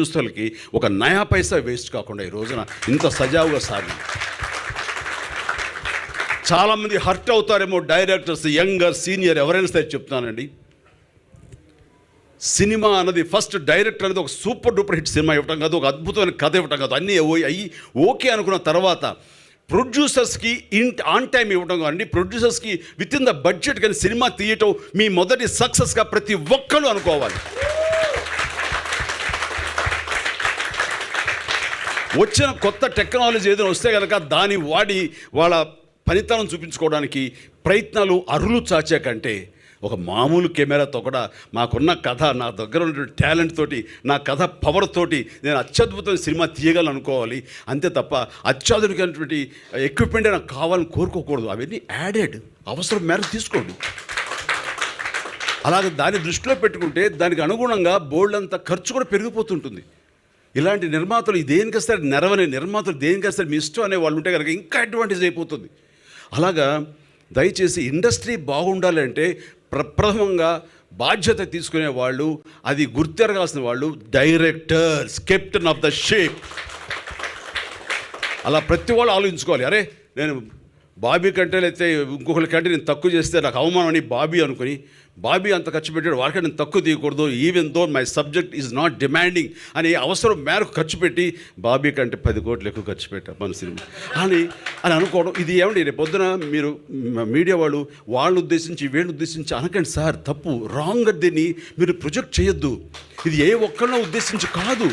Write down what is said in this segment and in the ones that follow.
ప్రొడ్యూసర్లకి ఒక నయా పైసా వేస్ట్ కాకుండా ఈ రోజున ఇంత సజావుగా సాగింది చాలామంది హర్ట్ అవుతారేమో డైరెక్టర్స్ యంగర్ సీనియర్ ఎవరైనా సరే చెప్తానండి సినిమా అన్నది ఫస్ట్ డైరెక్టర్ అనేది ఒక సూపర్ డూపర్ హిట్ సినిమా ఇవ్వటం కాదు ఒక అద్భుతమైన కథ ఇవ్వటం కాదు. అన్నీ ఓ- అయ్యి ఓకే అనుకున్న తర్వాత ప్రొడ్యూసర్స్కి ఇన్ ఆన్ టైం ఇవ్వడం కానీ ప్రొడ్యూసర్స్కి విత్ ఇన్ ద బడ్జెట్ కానీ సినిమా తీయటం మీ మొదటి సక్సెస్గా ప్రతి ఒక్కరు అనుకోవాలి. వచ్చిన కొత్త టెక్నాలజీ ఏదైనా వస్తే కనుక దాన్ని వాడి వాళ్ళ పనితనం చూపించుకోవడానికి ప్రయత్నాలు అరులు చాచే కంటే ఒక మామూలు కెమెరాతో కూడా మాకున్న కథ నా దగ్గర ఉన్నటువంటి టాలెంట్ తోటి నా కథ పవర్ తోటి నేను అత్యద్భుతమైన సినిమా తీయగలను అనుకోవాలి. అంతే తప్ప అత్యాధునికమైనటువంటి ఎక్విప్మెంట్ నాకు కావాలని కోరుకోకూడదు. అవన్నీ యాడెడ్ అవసరం మేరకు తీసుకోండి. అలాగే దాన్ని దృష్టిలో పెట్టుకుంటే దానికి అనుగుణంగా బోల్డ్ అంత ఖర్చు కూడా పెరిగిపోతుంటుంది. ఇలాంటి నిర్మాతలు దేనికొస్తారు నెరవని నిర్మాతలు దేనికొస్తారు మీ ఇష్టం అనే వాళ్ళు ఉంటే కనుక ఇంకా అడ్వాంటేజ్ అయిపోతుంది. అలాగా దయచేసి ఇండస్ట్రీ బాగుండాలంటే ప్రప్రథమంగా బాధ్యత తీసుకునే వాళ్ళు అది గుర్తెరగాల్సిన వాళ్ళు directors captain of the ship అలా ప్రతి వాళ్ళు ఆలోచించుకోవాలి. అరే నేను బాబీ కంటే లేకపోతే ఇంకొకరి కంటే నేను తక్కువ చేస్తే నాకు అవమానం అని బాబీ అనుకుని బాబీ అంత ఖర్చు పెట్టాడు వారికంటే నేను తక్కువ తీయకూడదు even though my subject is not demanding అని అవసరం మేరకు ఖర్చు పెట్టి బాబీ కంటే పది కోట్లు ఎక్కువ ఖర్చు పెట్టా మన సినిమా. అని అని అనుకోవడం. ఇది ఏమండి రేపు పొద్దున మీరు మీడియా వాళ్ళు వాళ్ళని ఉద్దేశించి వీళ్ళని ఉద్దేశించి అనకండి సార్ తప్పు రాంగ్ దీన్ని మీరు ప్రొజెక్ట్ చేయొద్దు. ఇది ఏ ఒక్కరినో ఉద్దేశించి కాదు.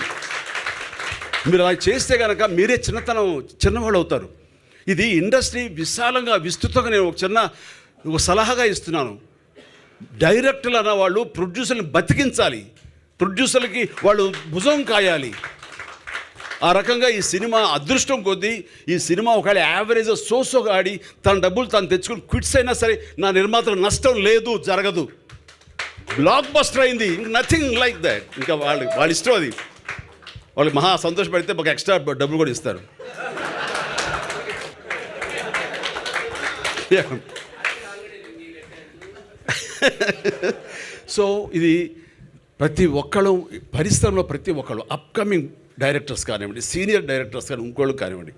మీరు అలా చేస్తే కనుక మీరే చిన్నతనం చిన్నవాళ్ళు అవుతారు. ఇది ఇండస్ట్రీ విశాలంగా విస్తృతంగా నేను ఒక చిన్న ఒక సలహాగా ఇస్తున్నాను. డైరెక్టర్లు అన్న వాళ్ళు ప్రొడ్యూసర్ని బతికించాలి. ప్రొడ్యూసర్లకి వాళ్ళు భుజం కాయాలి. ఆ రకంగా ఈ సినిమా అదృష్టం కొద్దీ ఈ సినిమా ఒకవేళ యావరేజ్ సోసోగా ఆడి తన డబ్బులు తను తెచ్చుకుని క్విట్స్ అయినా సరే నా నిర్మాత నష్టం లేదు జరగదు. బ్లాక్ బస్టర్ అయింది. ఇంక నథింగ్ లైక్ దాట్ ఇంకా వాళ్ళు వాళ్ళ ఇష్టం అది. వాళ్ళకి మహా సంతోషపడితే మాకు ఎక్స్ట్రా డబ్బులు కూడా ఇస్తారు. సో ఇది ప్రతి ఒక్కళ్ళు పరిశ్రమలో ప్రతి ఒక్కళ్ళు అప్కమింగ్ డైరెక్టర్స్ కానివ్వండి సీనియర్ డైరెక్టర్స్ కానీ ఇంకోళ్ళు కానివ్వండి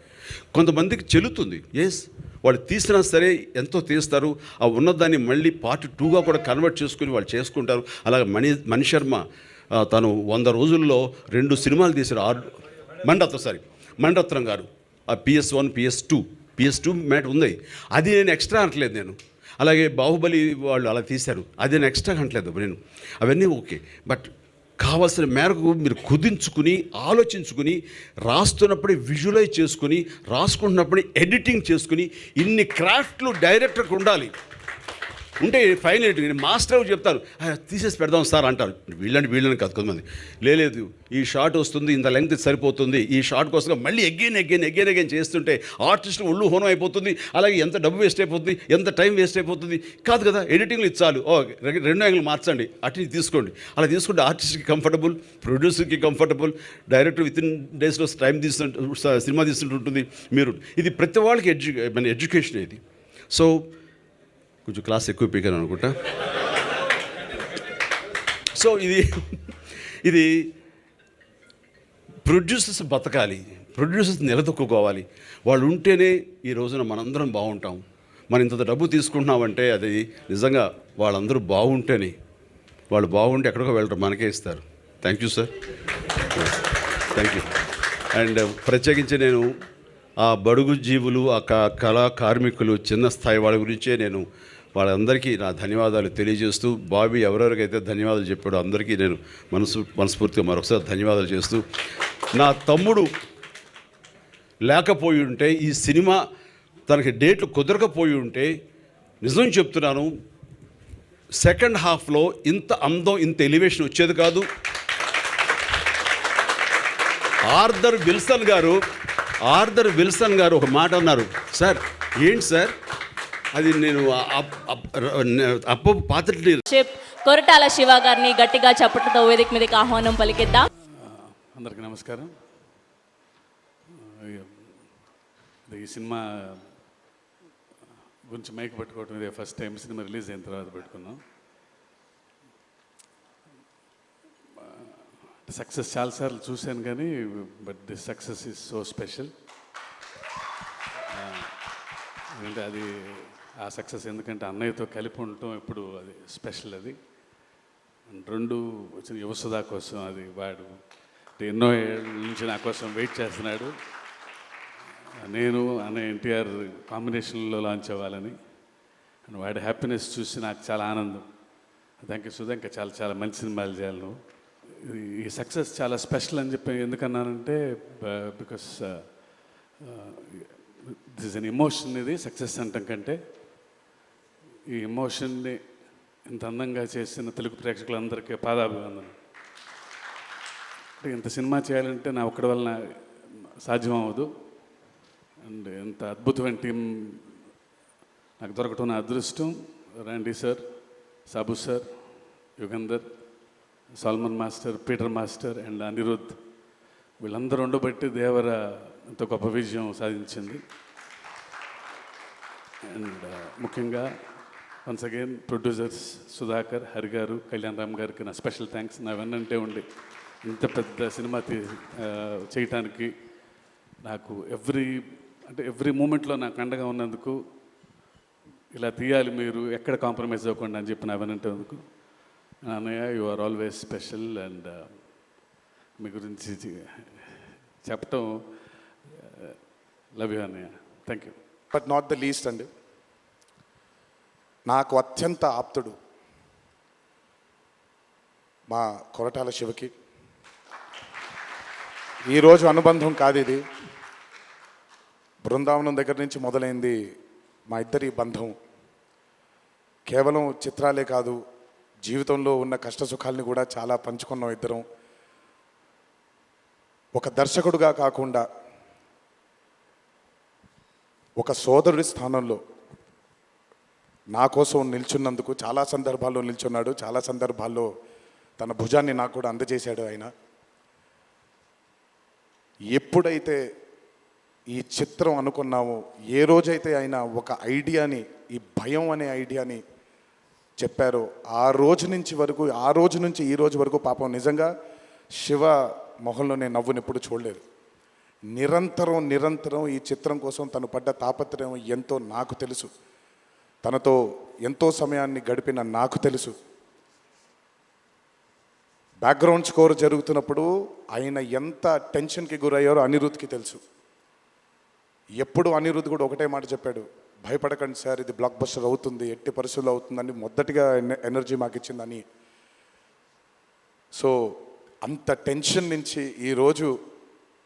కొంతమందికి చెల్లుతుంది. ఎస్ వాళ్ళు తీసినా సరే ఎంతో తీస్తారు. ఆ ఉన్నదాన్ని మళ్ళీ పార్ట్ టూగా కూడా కన్వర్ట్ చేసుకుని వాళ్ళు చేసుకుంటారు. అలాగే మణి మణిశర్మ తను వంద రోజుల్లో రెండు సినిమాలు తీశారు ఆరు మండత్వం సారీ మండత్రం గారు ఆ PS one PS two PS two mat ఉంది. అది నేను ఎక్స్ట్రా అనట్లేదు నేను. అలాగే బాహుబలి వాళ్ళు అలా తీశారు. అది నేను ఎక్స్ట్రా అనట్లేదు నేను. అవన్నీ ఓకే బట్ కావాల్సిన మేరకు మీరు కుదించుకుని ఆలోచించుకుని రాస్తున్నప్పుడే విజువలైజ్ చేసుకుని రాసుకుంటున్నప్పుడే ఎడిటింగ్ చేసుకుని ఇన్ని క్రాఫ్ట్లు డైరెక్టర్కి ఉండాలి. ఉంటే ఫైన్ ఎడిటింగ్ మాస్టర్ చెప్తారు తీసేసి పెడదాం సార్ అంటారు. వీళ్ళని వీళ్ళని కాదు కొంతమంది. లేదు ఈ షార్ట్ వస్తుంది ఇంత లెంగ్త్ సరిపోతుంది. ఈ షార్ట్ కోసం మళ్ళీ ఎగ్గైన్ ఎగ్గైన్ ఎగ్గైన్ ఎగ్గైన్ చేస్తుంటే ఆర్టిస్ట్ ఒళ్ళు హోనం అయిపోతుంది అలాగే ఎంత డబ్బు వేస్ట్ అయిపోతుంది ఎంత టైం వేస్ట్ అయిపోతుంది. కాదు కదా ఎడిటింగ్లు ఇచ్చాలు ఓ రెండు యాంగిల్ మార్చండి అటు తీసుకోండి. అలా తీసుకుంటే ఆర్టిస్ట్కి కంఫర్టబుల్ ప్రొడ్యూసర్కి కంఫర్టబుల్ డైరెక్టర్ విత్ ఇన్ డేస్లో టైం తీసుకుంటు సినిమా తీసుకుంటుంటుంది మీరు ఇది ప్రతి వాళ్ళకి ఎడ్యు మన ఎడ్యుకేషన్ ఇది. సో కొంచెం క్లాస్ ఎక్కువ పీకాను అనుకుంటా. సో ఇది ఇది ప్రొడ్యూసర్స్ బతకాలి. ప్రొడ్యూసర్స్ నిలదొక్కుకోవాలి. వాళ్ళు ఉంటేనే ఈ రోజున మనందరం బాగుంటాం. మనం ఇంత డబ్బు తీసుకుంటున్నామంటే అది నిజంగా వాళ్ళందరూ బాగుంటేనే. వాళ్ళు బాగుంటే ఎక్కడికో వెళ్ళరు మనకే ఇస్తారు. Thank you sir thank you and ప్రత్యేకించి నేను ఆ బడుగు జీవులు ఆ క- కళా కార్మికులు చిన్న స్థాయి వాళ్ళ గురించే నేను వాళ్ళందరికీ నా ధన్యవాదాలు తెలియజేస్తూ బాబీ ఎవరెవరికైతే ధన్యవాదాలు చెప్పాడో అందరికీ నేను మనసు మనస్ఫూర్తిగా మరొకసారి ధన్యవాదాలు చేస్తూ నా తమ్ముడు లేకపోయి ఉంటే ఈ సినిమా తనకి డేట్లు కుదరకపోయి ఉంటే నిజం చెప్తున్నాను సెకండ్ హాఫ్లో ఇంత అందం ఇంత ఎలివేషన్ వచ్చేది కాదు. ఆర్థర్ విల్సన్ గారు ఆర్థర్ విల్సన్ గారు ఒక మాట అన్నారు సార్ ఏంటి సార్? అది నేను అప్- అప్ప పాత్రని షిప్ కొరటాల శివ గారిని గట్టిగా చప్పట్లతో వేదిక మీదకి ఆహ్వానం పలికిద్దాం. అందరికీ నమస్కారం. ఈ సినిమా గురించి మైక్ పెట్టుకోవటం ఇదే ఫస్ట్ టైం సినిమా రిలీజ్ అయిన తర్వాత పెట్టుకున్నాం. సక్సెస్ చాలాసార్లు చూశాను కానీ but this success is so special ఎందుకంటే అది ఆ సక్సెస్ ఎందుకంటే అన్నయ్యతో కలిపి ఉండటం ఇప్పుడు అది స్పెషల్ అది. రెండు వచ్చిన యువసుధా కోసం అది వాడు ఎన్నో ఏళ్ళ నుంచి నా కోసం వెయిట్ చేస్తున్నాడు. నేను అన్న ఎన్టీఆర్ కాంబినేషన్లో లాంచ్ అవ్వాలని. అండ్ వాడి హ్యాపీనెస్ చూసి నాకు చాలా ఆనందం. థ్యాంక్ యూ సుధా ఇంకా చాలా చాలా మంచి సినిమాలు చేయాలి నువ్వు. ఈ- ఈ సక్సెస్ చాలా స్పెషల్ అని చెప్పి ఎందుకన్నానంటే బికాస్ దిస్ అన్ ఎమోషన్ ఇది సక్సెస్ అంటాం కంటే. ఈ ఎమోషన్ని ఇంత అందంగా చేసిన తెలుగు ప్రేక్షకులందరికీ పాదాభివందనం. అంటే ఇంత సినిమా చేయాలంటే నా ఒక్కడి వలన సాధ్యం అవ్వదు అండ్ ఎంత అద్భుతమైన టీం నాకు దొరకటం నా అదృష్టం. Randy sir Sabu sir Yugandhar Solomon master Peter master and Anirudh వీళ్ళందరూ ఉండబట్టి దేవర ఇంత గొప్ప విజయం సాధించింది. అండ్ ముఖ్యంగా once again producers Sudhakar Hari గారు కళ్యాణ్ రామ్ గారికి నా స్పెషల్ థ్యాంక్స్ నా వెన్నంటే ఉండి ఇంత పెద్ద సినిమా తీ చేయటానికి నాకు ఎవ్రీ అంటే ఎవ్రీ మూమెంట్లో నాకు అండగా ఉన్నందుకు ఇలా తీయాలి మీరు ఎక్కడ కాంప్రమైజ్ అవ్వకుండా అని చెప్పి నా వెనంటేందుకు అన్నయ్య you are always special and మీ గురించి చెప్పటం uh, లవ్ యూ అన్నయ్య. Thank you but not the least అండి నాకు అత్యంత ఆప్తుడు మా కొరటాల శివకి. ఈరోజు అనుబంధం కాదు ఇది. బృందావనం దగ్గర నుంచి మొదలైంది మా ఇద్దరి బంధం. కేవలం చిత్రాలే కాదు జీవితంలో ఉన్న కష్ట సుఖాల్ని కూడా చాలా పంచుకున్నాం ఇద్దరం. ఒక దర్శకుడుగా కాకుండా ఒక సోదరుడి స్థానంలో నా కోసం నిల్చున్నందుకు చాలా సందర్భాల్లో నిల్చున్నాడు చాలా సందర్భాల్లో తన భుజాన్ని నాకు కూడా అందజేశాడు ఆయన. ఎప్పుడైతే ఈ చిత్రం అనుకున్నామో ఏ రోజైతే ఆయన ఒక ఐడియాని ఈ భయం అనే ఐడియాని చెప్పారో ఆ రోజు నుంచి వరకు ఆ రోజు నుంచి ఈ రోజు వరకు పాపం నిజంగా శివ మొహంలో నేను నవ్వుని ఎప్పుడు చూడలేదు. నిరంతరం నిరంతరం ఈ చిత్రం కోసం తను పడ్డ తాపత్రయం ఎంతో నాకు తెలుసు. తనతో ఎంతో సమయాన్ని గడిపిన నాకు తెలుసు. బ్యాక్గ్రౌండ్ స్కోర్ జరుగుతున్నప్పుడు ఆయన ఎంత టెన్షన్కి గురయ్యారో అనిరుద్ధ్కి తెలుసు. ఎప్పుడు అనిరుద్ధ్ కూడా ఒకటే మాట చెప్పాడు భయపడకండి సార్ ఇది బ్లాక్ బస్టర్ అవుతుంది ఎట్టి పరిస్థితులు అవుతుందని మొదటిగా ఎనర్జీ మాకు ఇచ్చిందని. సో అంత టెన్షన్ నుంచి ఈరోజు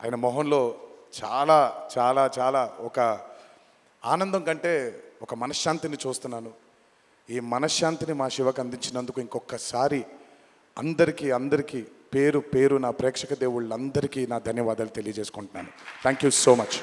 ఆయన మొహంలో చాలా చాలా చాలా ఒక ఆనందం కంటే ఒక మనశ్శాంతిని చూస్తున్నాను. ఈ మనశ్శాంతిని మా శివకు అందించినందుకు ఇంకొకసారి అందరికీ అందరికీ పేరు పేరు నా ప్రేక్షక దేవుళ్ళందరికీ నా ధన్యవాదాలు తెలియజేసుకుంటున్నాను. Thank you so much